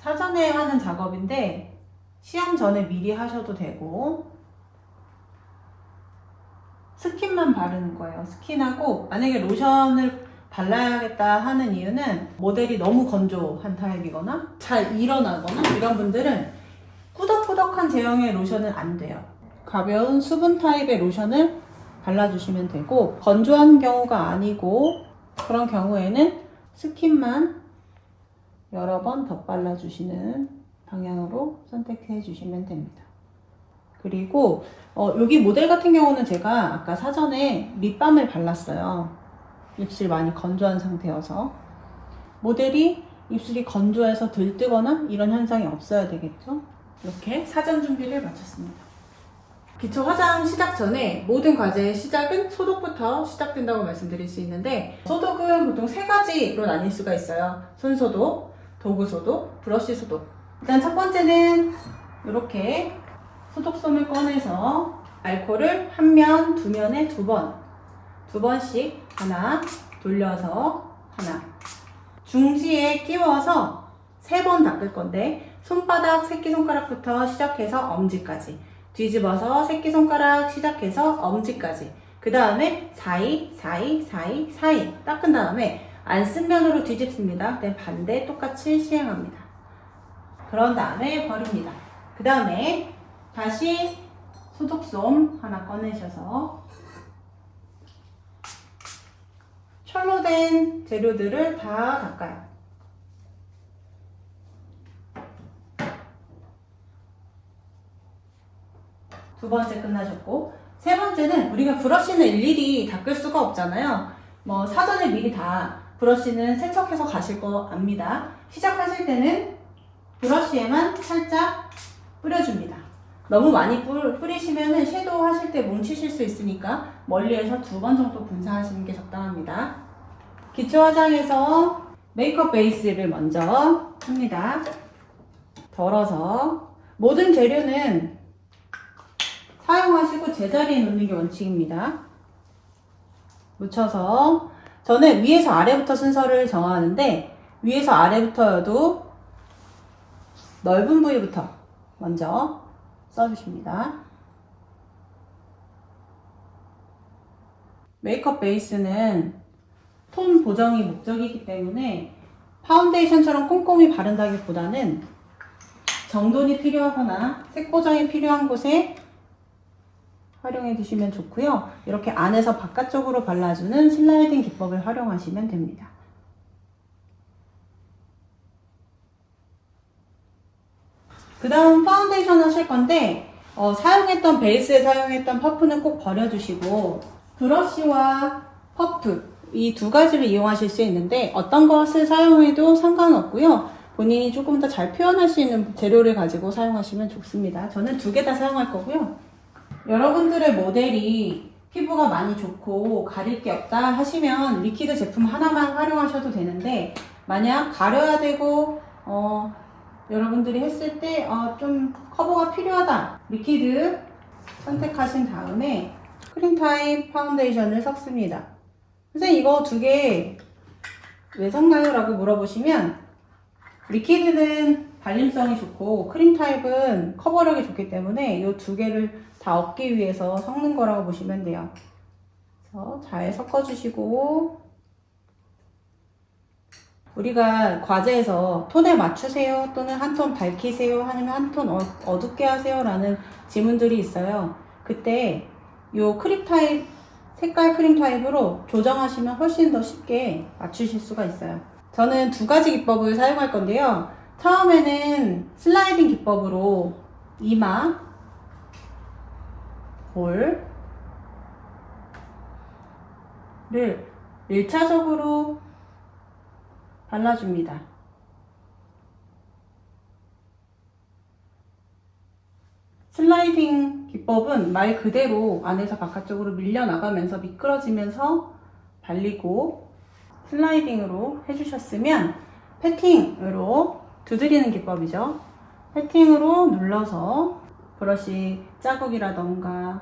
사전에 하는 작업인데 시험 전에 미리 하셔도 되고 스킨만 바르는 거예요. 스킨하고 만약에 로션을 발라야겠다 하는 이유는 모델이 너무 건조한 타입이거나 잘 일어나거나 이런 분들은 꾸덕꾸덕한 제형의 로션은 안 돼요. 가벼운 수분 타입의 로션을 발라주시면 되고 건조한 경우가 아니고 그런 경우에는 스킨만 여러 번 덧발라 주시는 방향으로 선택해 주시면 됩니다. 그리고 어, 여기 모델 같은 경우는 제가 아까 사전에 립밤을 발랐어요. 입술 많이 건조한 상태여서 모델이 입술이 건조해서 들뜨거나 이런 현상이 없어야 되겠죠. 이렇게 사전 준비를 마쳤습니다. 기초 화장 시작 전에 모든 과제의 시작은 소독부터 시작된다고 말씀드릴 수 있는데 소독은 보통 세 가지로 나뉠 수가 있어요. 손 소독, 도구 소독, 브러쉬 소독. 일단 첫 번째는 이렇게 소독솜을 꺼내서 알코올을 한 면, 두 면에 두 번, 두 번씩 하나 돌려서 하나 중지에 끼워서 세 번 닦을 건데 손바닥, 새끼손가락부터 시작해서 엄지까지 뒤집어서 새끼손가락 시작해서 엄지까지 그 다음에 사이, 사이, 사이, 사이 닦은 다음에 안 쓴 면으로 뒤집습니다. 네, 반대 똑같이 시행합니다. 그런 다음에 버립니다. 그 다음에 다시 소독솜 하나 꺼내셔서 철로 된 재료들을 다 닦아요. 두 번째 끝나셨고 세 번째는 우리가 브러쉬는 일일이 닦을 수가 없잖아요. 뭐 사전에 미리 다 브러쉬는 세척해서 가실 거 압니다. 시작하실 때는 브러쉬에만 살짝 뿌려줍니다. 너무 많이 뿌, 뿌리시면은 섀도우 하실 때 뭉치실 수 있으니까 멀리에서 두 번 정도 분사하시는 게 적당합니다. 기초 화장에서 메이크업 베이스를 먼저 합니다. 덜어서 모든 재료는 사용하시고 제자리에 놓는 게 원칙입니다. 묻혀서 저는 위에서 아래부터 순서를 정하는데 위에서 아래부터여도 넓은 부위부터 먼저 써주십니다. 메이크업 베이스는 톤 보정이 목적이기 때문에 파운데이션처럼 꼼꼼히 바른다기보다는 정돈이 필요하거나 색 보정이 필요한 곳에 활용해 주시면 좋고요. 이렇게 안에서 바깥쪽으로 발라주는 슬라이딩 기법을 활용하시면 됩니다. 그 다음 파운데이션 하실 건데 어, 사용했던 베이스에 사용했던 퍼프는 꼭 버려주시고 브러쉬와 퍼프 이 두 가지를 이용하실 수 있는데 어떤 것을 사용해도 상관없고요. 본인이 조금 더 잘 표현할 수 있는 재료를 가지고 사용하시면 좋습니다. 저는 두 개 다 사용할 거고요. 여러분들의 모델이 피부가 많이 좋고 가릴 게 없다 하시면 리퀴드 제품 하나만 활용하셔도 되는데 만약 가려야 되고 어, 여러분들이 했을 때 어, 좀 커버가 필요하다 리퀴드 선택하신 다음에 크림 타입 파운데이션을 섞습니다 선생님 이거 두 개 왜 섞나요? 라고 물어보시면 리퀴드는 발림성이 좋고 크림 타입은 커버력이 좋기 때문에 이 두 개를 다 얻기 위해서 섞는 거라고 보시면 돼요. 그래서 잘 섞어주시고 우리가 과제에서 톤에 맞추세요 또는 한 톤 밝히세요 아니면 한 톤 어둡게 하세요 라는 질문들이 있어요. 그때 이 크림 타입 색깔 크림 타입으로 조정하시면 훨씬 더 쉽게 맞추실 수가 있어요. 저는 두 가지 기법을 사용할 건데요. 처음에는 슬라이딩 기법으로 이마, 볼을 1차적으로 발라줍니다. 슬라이딩 기법은 말 그대로 안에서 바깥쪽으로 밀려나가면서 미끄러지면서 발리고 슬라이딩으로 해주셨으면 패팅으로 두드리는 기법이죠. 패팅으로 눌러서 브러쉬 자국이라던가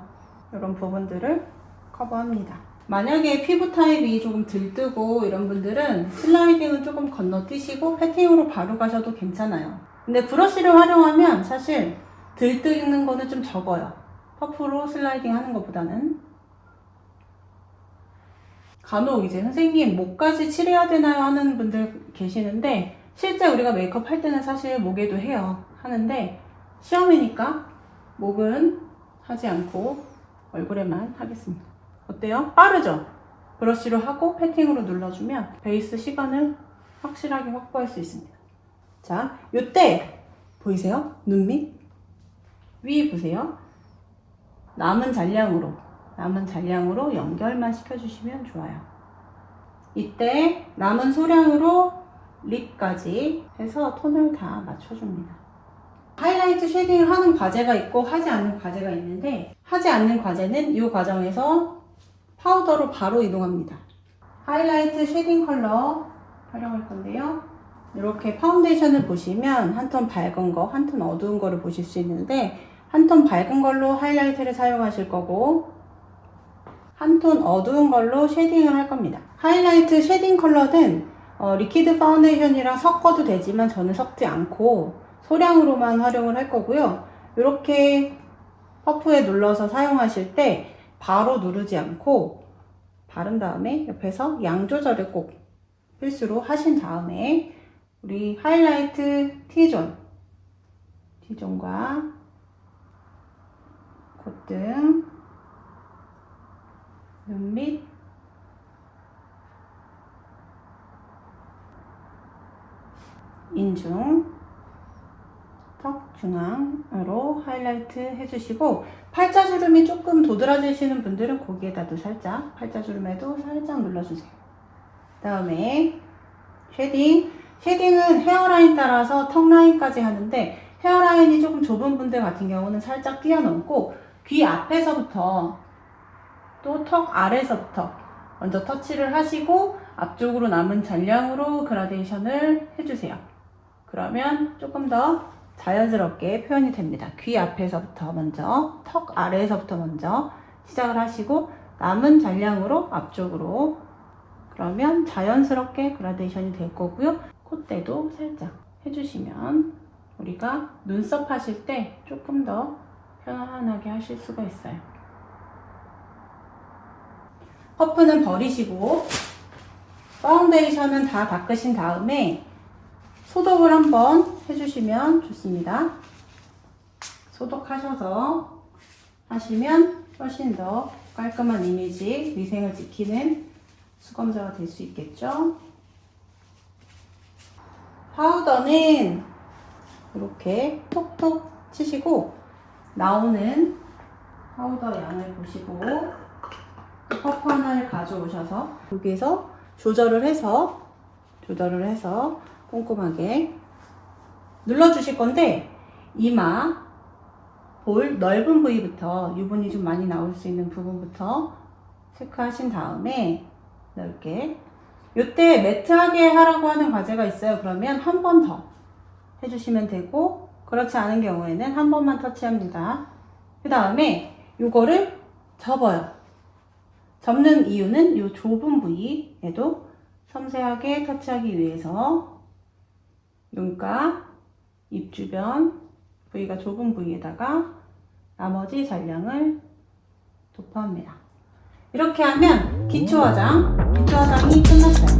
이런 부분들을 커버합니다. 만약에 피부 타입이 조금 들뜨고 이런 분들은 슬라이딩은 조금 건너뛰시고 패팅으로 바로 가셔도 괜찮아요. 근데 브러쉬를 활용하면 사실 들뜨는 거는 좀 적어요. 퍼프로 슬라이딩 하는 것보다는. 간혹 이제 선생님 목까지 칠해야 되나요 하는 분들 계시는데 실제 우리가 메이크업 할 때는 사실 목에도 해요. 하는데 시험이니까 목은 하지 않고 얼굴에만 하겠습니다. 어때요? 빠르죠? 브러쉬로 하고 패팅으로 눌러주면 베이스 시간을 확실하게 확보할 수 있습니다. 자, 요때 보이세요? 눈 밑? 위 보세요. 남은 잔량으로 남은 잔량으로 연결만 시켜주시면 좋아요. 이때 남은 소량으로 립까지 해서 톤을 다 맞춰줍니다. 하이라이트 쉐딩을 하는 과제가 있고 하지 않는 과제가 있는데 하지 않는 과제는 이 과정에서 파우더로 바로 이동합니다. 하이라이트 쉐딩 컬러 활용할 건데요. 이렇게 파운데이션을 보시면 한 톤 밝은 거, 한 톤 어두운 거를 보실 수 있는데 한 톤 밝은 걸로 하이라이트를 사용하실 거고 한 톤 어두운 걸로 쉐딩을 할 겁니다. 하이라이트 쉐딩 컬러는 어, 리퀴드 파운데이션이랑 섞어도 되지만 저는 섞지 않고 소량으로만 활용을 할 거고요. 이렇게 퍼프에 눌러서 사용하실 때 바로 누르지 않고 바른 다음에 옆에서 양 조절을 꼭 필수로 하신 다음에 우리 하이라이트 T존 T존과 콧등 눈밑 인중 턱 중앙으로 하이라이트 해주시고 팔자주름이 조금 도드라지시는 분들은 거기에다도 살짝 팔자주름에도 살짝 눌러주세요. 다음에 쉐딩 쉐딩은 헤어라인 따라서 턱 라인까지 하는데 헤어라인이 조금 좁은 분들 같은 경우는 살짝 뛰어넘고 귀 앞에서부터 또 턱 아래서부터 먼저 터치를 하시고 앞쪽으로 남은 잔량으로 그라데이션을 해주세요. 그러면 조금 더 자연스럽게 표현이 됩니다. 귀 앞에서부터 먼저, 턱 아래에서부터 먼저 시작을 하시고 남은 잔량으로 앞쪽으로 그러면 자연스럽게 그라데이션이 될 거고요. 콧대도 살짝 해주시면 우리가 눈썹 하실 때 조금 더 편안하게 하실 수가 있어요. 퍼프는 버리시고 파운데이션은 다 닦으신 다음에 소독을 한번 해주시면 좋습니다. 소독하셔서 하시면 훨씬 더 깔끔한 이미지, 위생을 지키는 수검자가 될 수 있겠죠. 파우더는 이렇게 톡톡 치시고 나오는 파우더 양을 보시고 퍼프 하나를 가져오셔서 여기에서 조절을 해서 조절을 해서 꼼꼼하게 눌러주실 건데 이마 볼 넓은 부위부터 유분이 좀 많이 나올 수 있는 부분부터 체크하신 다음에 넓게 이때 매트하게 하라고 하는 과제가 있어요. 그러면 한 번 더 해주시면 되고 그렇지 않은 경우에는 한 번만 터치합니다. 그 다음에 이거를 접어요. 접는 이유는 이 좁은 부위에도 섬세하게 터치하기 위해서 눈가, 입 주변 부위가 좁은 부위에다가 나머지 잔량을 도포합니다. 이렇게 하면 기초 화장, 기초 화장이 끝났어요.